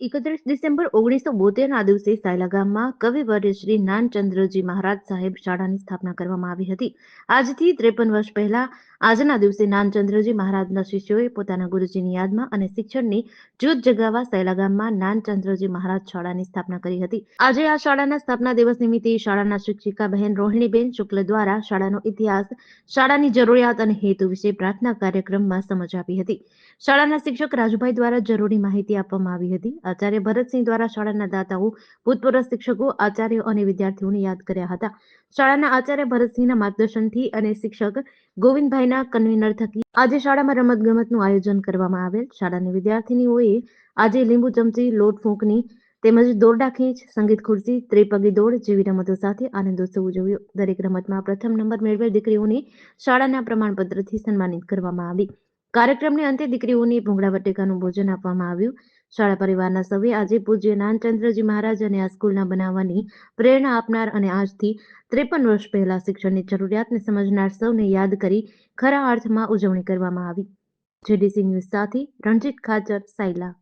એકત્રીસ ડિસેમ્બર ઓગણીસો બોતેરના દિવસે સાયલા ગામમાં કવિવર્ય શ્રી નાનચંદ્રજી મહારાજ સાહેબ શાળાની સ્થાપના કરવામાં આવી હતી. આજથી ત્રેપન વર્ષ પહેલા આજના દિવસે નાનચંદ્રજી મહારાજના શિષ્યોએ પોતાના ગુરુજીની યાદમાં અને શિક્ષણની જ્યોત જગાવવા સાયલા ગામમાં નાનચંદ્રજી મહારાજ શાળાની સ્થાપના કરી હતી. આજે આ શાળાના સ્થાપના દિવસ નિમિત્તે શાળાના શિક્ષિકા બહેન રોહિણીબેન શુક્લ દ્વારા શાળાનો ઇતિહાસ, શાળાની જરૂરિયાત અને હેતુ વિશે પ્રાર્થના કાર્યક્રમમાં સમજ આપી હતી. શાળાના શિક્ષક રાજુભાઈ દ્વારા જરૂરી માહિતી આપવામાં આવી હતી. આચાર્ય ભરતસિંહ દ્વારા શાળાના દાતાઓ, ભૂતપૂર્વ શિક્ષકો, આચાર્યો અને વિદ્યાર્થીઓને યાદ કર્યા હતા. શાળાના આચાર્ય ભરતસિંહના માર્ગદર્શનથી અને શિક્ષક ગોવિંદભાઈના કન્વીનર થકી આજે શાળામાં રમત ગમતનું આયોજન કરવામાં આવેલ. શાળાની વિદ્યાર્થીનીઓએ આજે લીંબુ ચમચી, લોટ ફૂંકની તેમજ દોરડા ખેંચ, સંગીત ખુરશી, ત્રિપગી દોડ જેવી રમતો સાથે આનંદોત્સવ ઉજવ્યો. દરેક રમતમાં પ્રથમ નંબર મેળવેલ દીકરીઓને શાળાના પ્રમાણપત્રથી સન્માનિત કરવામાં આવી. કાર્યક્રમને અંતે દીકરીઓને ભૂંગળા વટેકાનું ભોજન આપવામાં આવ્યું. શાળા પરિવારના સભ્ય આજે પૂજ્ય નાનચંદ્રજી મહારાજ અને આ સ્કૂલના બનાવવાની પ્રેરણા આપનાર અને આજથી ત્રેપન વર્ષ પહેલા શિક્ષણની જરૂરિયાતને સમજનાર સૌને યાદ કરી ખરા અર્થમાં ઉજવણી કરવામાં આવી. જેડીસી ન્યૂઝ સાથે રણજીત ખાચર, સાયલા.